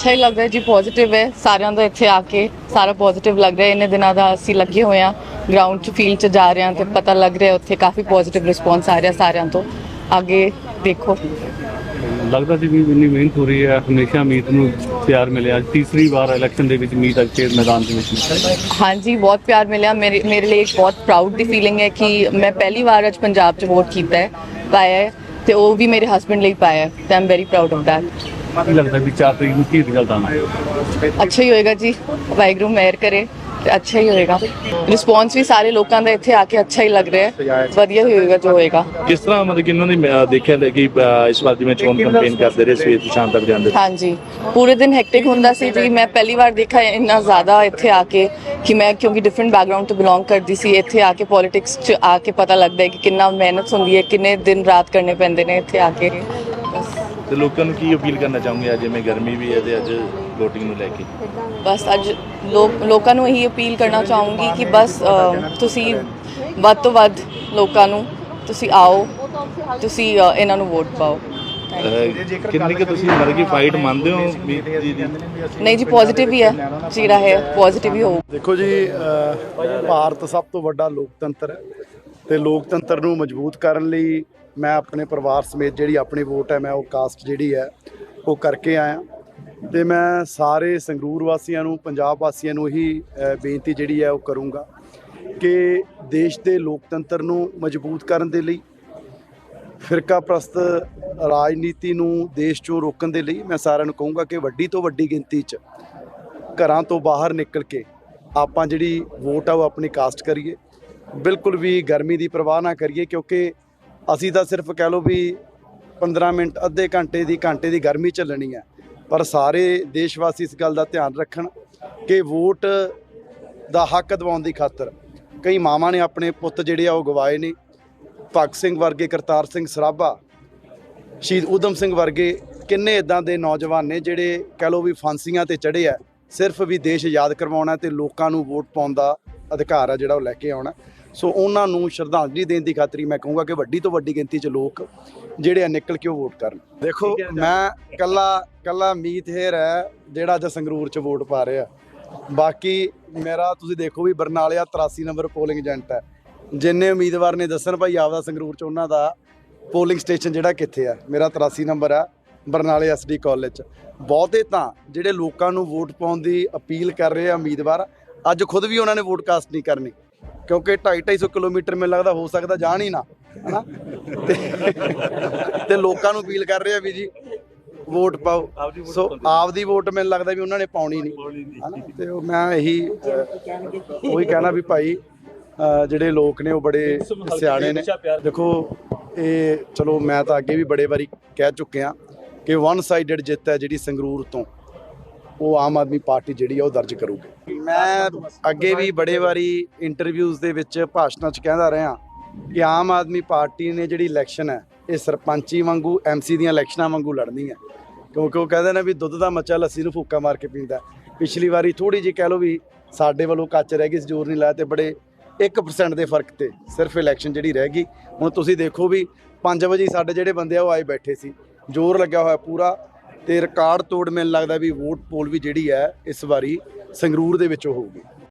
ਅੱਛਾ ਹੀ ਲੱਗ ਰਿਹਾ ਜੀ ਪੋਜ਼ਿਟਿਵ ਹੈ। ਸਾਰਿਆਂ ਦਾ ਇੱਥੇ ਆ ਕੇ ਸਾਰਾ ਪੋਜ਼ਿਟਿਵ ਲੱਗ ਰਿਹਾ। ਇੰਨੇ ਦਿਨਾਂ ਦਾ ਅਸੀਂ ਲੱਗੇ ਹੋਏ ਆ ਗਰਾਊਂਡ 'ਚ ਫੀਲਡ 'ਚ ਜਾ ਰਹੇ ਹਾਂ ਤੇ ਪਤਾ ਲੱਗ ਰਿਹਾ ਉੱਥੇ ਕਾਫੀ ਪੋਜ਼ਿਟਿਵ ਰਿਸਪੌਂਸ ਆ ਰਿਹਾ ਸਾਰਿਆਂ ਤੋਂ। ਅੱਗੇ ਦੇਖੋ। ਲੱਗਦਾ ਸੀ ਵੀ ਇੰਨੀ ਮਿਹਨਤ ਹੋ ਰਹੀ ਹੈ। ਹਮੇਸ਼ਾ ਮੀਤ ਨੂੰ ਪਿਆਰ ਮਿਲਿਆ। ਅੱਜ ਤੀਸਰੀ ਵਾਰ ਇਲੈਕਸ਼ਨ ਦੇ ਵਿੱਚ ਮੀਤ ਅੱਗੇ ਮੈਦਾਨ ਦੇ ਵਿੱਚ। ਹਾਂਜੀ ਬਹੁਤ ਪਿਆਰ ਮਿਲਿਆ। ਮੇਰੇ ਮੇਰੇ ਲਈ ਇੱਕ ਬਹੁਤ ਪ੍ਰਾਊਡ ਦੀ ਫੀਲਿੰਗ ਹੈ ਕਿ ਮੈਂ ਪਹਿਲੀ ਵਾਰ ਅੱਜ ਪੰਜਾਬ 'ਚ ਵੋਟ ਕੀਤਾ ਹੈ ਪਾਇਆ ਹੈ ਤੇ ਉਹ ਵੀ ਮੇਰੇ ਹਸਬੰਡ ਲਈ ਪਾਇਆ ਹੈ। ਤੇ I'm very proud of that ਕੀ ਲੱਗਦਾ ਵੀ 4 ਤਰੀਕ ਨੂੰ ਕੀ ਰਿਜ਼ਲਟ ਆਣਾ ਅੱਛਾ ਹੀ ਹੋਏਗਾ ਜੀ। ਵਾਹਿਗੁਰੂ ਮਿਹਰ ਕਰੇ ਤੇ ਅੱਛਾ ਹੀ ਹੋਏਗਾ। ਰਿਸਪੌਂਸ ਵੀ ਸਾਰੇ ਲੋਕਾਂ ਦਾ ਇੱਥੇ ਆ ਕੇ ਅੱਛਾ ਹੀ ਲੱਗ ਰਿਹਾ ਹੈ। ਵਧੀਆ ਹੀ ਹੋਏਗਾ ਜੋ ਹੋਏਗਾ। ਕਿਸ ਤਰ੍ਹਾਂ ਮਤਲਬ ਕਿ ਇਹਨਾਂ ਅਹ, ਦੇਖਿਆ ਲੈ ਕਿ ਇਸ ਵਾਰ ਜਿਵੇਂ ਚੋਣ ਕੈਂਪੇਨ ਕਰਦੇ ਰਹੇ ਸਵੇਰ ਤੋਂ ਸ਼ਾਮ ਤੱਕ ਜਾਂਦੇ ਹਾਂਜੀ। ਪੂਰੇ ਦਿਨ ਹੈਕਟਿਕ ਹੁੰਦਾ ਸੀ ਜੀ। ਮੈਂ ਪਹਿਲੀ ਵਾਰ ਦੇਖਿਆ ਇੰਨਾ ਜ਼ਿਆਦਾ ਇੱਥੇ ਆ ਕੇ ਕਿ ਮੈਂ ਕਿਉਂਕਿ ਡਿਫਰੈਂਟ ਬੈਕਗ੍ਰਾਉਂਡ ਤੋਂ ਬਿਲੋਂਗ ਕਰਦੀ ਸੀ ਇੱਥੇ ਆ ਕੇ ਪੋਲਿਟਿਕਸ 'ਚ ਆ ਕੇ ਪਤਾ ਲੱਗਦਾ ਹੈ ਕਿ ਕਿੰਨਾ ਮਿਹਨਤ ਹੁੰਦੀ ਹੈ ਕਿੰਨੇ ਦਿਨ ਰਾਤ ਕਰਨੇ ਪੈਂਦੇ ਨੇ ਇੱਥੇ ਆ ਕੇ। ਤੇ ਲੋਕਾਂ ਨੂੰ ਕੀ ਅਪੀਲ ਕਰਨਾ ਚਾਹੋਗੇ? ਅੱਜ ਜਿਵੇਂ ਗਰਮੀ ਵੀ ਹੈ ਤੇ ਅੱਜ VOTING ਨੂੰ ਲੈ ਕੇ। ਬਸ ਅੱਜ ਲੋਕ ਲੋਕਾਂ ਨੂੰ ਇਹੀ ਅਪੀਲ ਕਰਨਾ ਚਾਹੂੰਗੀ ਕਿ ਬਸ ਅ, ਤੁਸੀਂ ਵੱਧ ਤੋਂ ਵੱਧ ਲੋਕਾਂ ਨੂੰ ਤੁਸੀਂ ਆਓ ਤੁਸੀਂ ਅ, ਇਹਨਾਂ ਨੂੰ ਵੋਟ ਪਾਓ। ਅਹ, ਕਿੰਨੀ ਕਿ ਤੁਸੀਂ ਮਤਲਬ ਕਿ ਫਾਈਟ ਮੰਨਦੇ ਹੋ ਮੀਤ ਜੀ ਦੀ ਨਹੀਂ ਜੀ ਪੋਜ਼ਿਟਿਵ ਹੀ ਹੈ। ਜਿਹੜਾ ਹੈ ਪੋਜ਼ਿਟਿਵ ਹੀ ਹੋਊ। ਦੇਖੋ ਜੀ ਭਾਰਤ ਸਭ ਤੋਂ ਵੱਡਾ ਲੋਕਤੰਤਰ ਹੈ ਤੇ ਲੋਕਤੰਤਰ ਨੂੰ ਮਜ਼ਬੂਤ ਕਰਨ ਲਈ ਮੈਂ ਆਪਣੇ ਪਰਿਵਾਰ ਸਮੇਤ ਜਿਹੜੀ ਆਪਣੀ ਵੋਟ ਹੈ, ਮੈਂ ਉਹ ਕਾਸਟ ਜਿਹੜੀ ਹੈ, ਉਹ ਕਰਕੇ ਆਇਆ। ਤੇ ਮੈਂ ਸਾਰੇ ਸੰਗਰੂਰ ਵਾਸੀਆਂ ਨੂੰ, ਪੰਜਾਬ ਵਾਸੀਆਂ ਨੂੰ ਇਹੀ ਬੇਨਤੀ ਜਿਹੜੀ ਹੈ, ਉਹ ਕਰੂੰਗਾ ਕਿ ਦੇਸ਼ ਦੇ ਲੋਕਤੰਤਰ ਨੂੰ ਮਜ਼ਬੂਤ ਕਰਨ ਦੇ ਲਈ ਫਿਰਕਾ ਪ੍ਰਸਤ ਰਾਜਨੀਤੀ ਨੂੰ ਦੇਸ਼ ਚੋਂ ਰੋਕਣ ਦੇ ਲਈ ਮੈਂ ਸਾਰਿਆਂ ਨੂੰ ਕਹੂੰਗਾ ਕਿ ਵੱਡੀ ਤੋਂ ਵੱਡੀ ਗਿਣਤੀ 'ਚ ਘਰਾਂ ਤੋਂ ਬਾਹਰ ਨਿਕਲ ਕੇ ਆਪਾਂ ਜਿਹੜੀ ਵੋਟ ਆ, ਉਹ ਆਪਣੀ ਕਾਸਟ ਕਰੀਏ। ਬਿਲਕੁਲ ਵੀ ਗਰਮੀ ਦੀ ਪਰਵਾਹ ਨਾ ਕਰੀਏ ਕਿਉਂਕਿ ਅਸੀਂ ਤਾਂ ਸਿਰਫ ਕਹਿ ਲਓ ਵੀ 15 ਮਿੰਟ, ਅੱਧੇ ਘੰਟੇ ਦੀ ਘੰਟੇ ਦੀ ਗਰਮੀ ਚੱਲਣੀ ਹੈ। ਪਰ ਸਾਰੇ ਦੇਸ਼ ਵਾਸੀ ਇਸ ਗੱਲ ਦਾ ਧਿਆਨ ਰੱਖਣ ਕਿ ਵੋਟ ਦਾ ਹੱਕ ਦਿਵਾਉਣ ਦੀ ਖਾਤਰ ਕਈ ਮਾਵਾਂ ਨੇ ਆਪਣੇ ਪੁੱਤ ਜਿਹੜੇ ਆ ਉਹ ਗਵਾਏ ਨੇ। ਭਗਤ ਸਿੰਘ ਵਰਗੇ, ਕਰਤਾਰ ਸਿੰਘ ਸਰਾਭਾ, ਸ਼ਹੀਦ ਊਧਮ ਸਿੰਘ ਵਰਗੇ ਕਿੰਨੇ ਇਦਾਂ ਦੇ ਨੌਜਵਾਨ ਨੇ ਜਿਹੜੇ ਕਹਿ ਲਓ ਵੀ ਫਾਂਸੀਆਂ ਤੇ ਚੜੇ ਆ। ਸਿਰਫ ਵੀ ਦੇਸ਼ ਯਾਦ ਕਰਵਾਉਣਾ ਤੇ ਲੋਕਾਂ ਨੂੰ ਵੋਟ ਪਾਉਣ ਦਾ ਅਧਿਕਾਰ ਆ ਜਿਹੜਾ ਉਹ ਲੈ ਕੇ ਆਉਣਾ। ਸੋ ਉਹਨਾਂ ਨੂੰ ਸ਼ਰਧਾਂਜਲੀ ਦੇਣ ਦੀ ਖਾਤਰ ਮੈਂ ਕਹੂੰਗਾ ਕਿ ਵੱਡੀ ਤੋਂ ਵੱਡੀ ਗਿਣਤੀ 'ਚ ਲੋਕ ਜਿਹੜੇ ਆ ਨਿਕਲ ਕੇ ਉਹ ਵੋਟ ਕਰਨ। ਦੇਖੋ ਮੈਂ ਕੱਲਾ ਕੱਲਾ ਮੀਤ ਹੇਰ ਹੈ ਜਿਹੜਾ ਅੱਜ ਸੰਗਰੂਰ 'ਚ ਵੋਟ ਪਾ ਰਿਹਾ। ਬਾਕੀ ਮੇਰਾ ਤੁਸੀਂ ਦੇਖੋ ਵੀ ਬਰਨਾਲਿਆ 83 ਨੰਬਰ ਪੋਲਿੰਗ ਏਜੰਟ ਹੈ। ਜਿੰਨੇ ਉਮੀਦਵਾਰ ਨੇ ਦੱਸਣ ਭਾਈ ਆਪਦਾ ਸੰਗਰੂਰ 'ਚ ਉਹਨਾਂ ਦਾ ਪੋਲਿੰਗ ਸਟੇਸ਼ਨ ਜਿਹੜਾ ਕਿੱਥੇ ਆ ਮੇਰਾ 83 ਨੰਬਰ ਆ ਬਰਨਾਲੇ ਐਸਡੀ ਕਾਲਜ ਬਹੁਤੇ ਤਾਂ ਜਿਹੜੇ ਲੋਕਾਂ ਨੂੰ ਵੋਟ ਪਾਉਣ ਦੀ ਅਪੀਲ ਕਰ ਰਹੇ ਆ ਉਮੀਦਵਾਰ ਅੱਜ ਖੁਦ ਵੀ ਉਹਨਾਂ ਨੇ ਵੋਟ ਕਾਸਟ ਨਹੀਂ ਕਰਨੀ। ਕਿਉਂਕਿ 2.5 250 ਕਿਲੋਮੀਟਰ ਮੈਨੂੰ ਲੱਗਦਾ ਹੋ ਸਕਦਾ ਜਾਣ ਹੀ ਨਾ ਹਨਾ? ਤੇ ਤੇ ਲੋਕਾਂ ਨੂੰ ਅਪੀਲ ਕਰ ਰਹੇ ਆ ਵੀ ਜੀ ਵੋਟ ਪਾਓ। ਸੋ ਆਪਦੀ ਵੋਟ ਮੈਨੂੰ ਲੱਗਦਾ ਵੀ ਉਹਨਾਂ ਨੇ ਪਾਉਣੀ ਨਹੀਂ ਹਨਾ? ਤੇ ਉਹ ਮੈਂ ਇਹੀ ਉਹੀ ਕਹਿਣਾ ਵੀ ਭਾਈ ਜਿਹੜੇ ਲੋਕ ਨੇ ਉਹ ਬੜੇ ਸਿਆਣੇ ਨੇ। ਦੇਖੋ ਇਹ ਚਲੋ ਮੈਂ ਤਾਂ ਅੱਗੇ ਵੀ ਬੜੇ ਵਾਰੀ ਕਹਿ ਚੁੱਕਿਆ ਕਿ ਵਨ ਸਾਈਡਡ ਜਿੱਤ ਹੈ ਜਿਹੜੀ ਸੰਗਰੂਰ ਤੋਂ। ਉਹ ਆਮ ਆਦਮੀ ਪਾਰਟੀ ਜਿਹੜੀ ਆ ਉਹ ਦਰਜ ਕਰੂਗੀ। ਮੈਂ ਅੱਗੇ ਵੀ ਬੜੇ ਵਾਰੀ ਇੰਟਰਵਿਊਜ਼ ਦੇ ਵਿੱਚ ਭਾਸ਼ਣਾਂ 'ਚ ਕਹਿੰਦਾ ਰਿਹਾ ਕਿ ਆਮ ਆਦਮੀ ਪਾਰਟੀ ਨੇ ਜਿਹੜੀ ਇਲੈਕਸ਼ਨ ਹੈ ਇਹ ਸਰਪੰਚੀ ਵਾਂਗੂ ਐਮਸੀ ਦੀਆਂ ਇਲੈਕਸ਼ਨਾਂ ਵਾਂਗੂ ਲੜਨੀ ਹੈ। ਕਿਉਂਕਿ ਉਹ ਕਹਿੰਦੇ ਨੇ ਵੀ ਦੁੱਧ ਦਾ ਮੱਚਾ ਲੱਸੀ ਨੂੰ ਫੂਕਾ ਮਾਰ ਕੇ ਪੀਂਦਾ ਪਿਛਲੀ ਵਾਰੀ ਥੋੜੀ ਜਿਹੀ ਕਹਿ ਲਓ ਵੀ ਸਾਡੇ ਵੱਲੋਂ ਕੱਚ ਰਹਿ ਗਈ ਸੀ, ਜ਼ੋਰ ਨਹੀਂ ਲਾਇਆ ਤੇ ਬੜੇ 1% ਦੇ ਫ਼ਰਕ ਤੇ ਸਿਰਫ ਇਲੈਕਸ਼ਨ ਜਿਹੜੀ ਰਹਿ ਗਈ। ਹੁਣ ਤੁਸੀਂ ਦੇਖੋ ਵੀ 5 ਵਜੇ ਸਾਡੇ ਜਿਹੜੇ ਬੰਦੇ ਆ ਉਹ ਆਏ ਬੈਠੇ ਸੀ। ਜ਼ੋਰ ਲੱਗਿਆ ਹੋਇਆ ਪੂਰਾ। ਤੇ ਰਿਕਾਰਡ ਤੋੜ ਮੈਨੂੰ ਲੱਗਦਾ ਵੀ ਵੋਟ ਪੋਲ ਵੀ ਜਿਹੜੀ ਹੈ ਇਸ ਵਾਰੀ ਸੰਗਰੂਰ ਦੇ ਵਿੱਚ ਹੋਊਗੀ।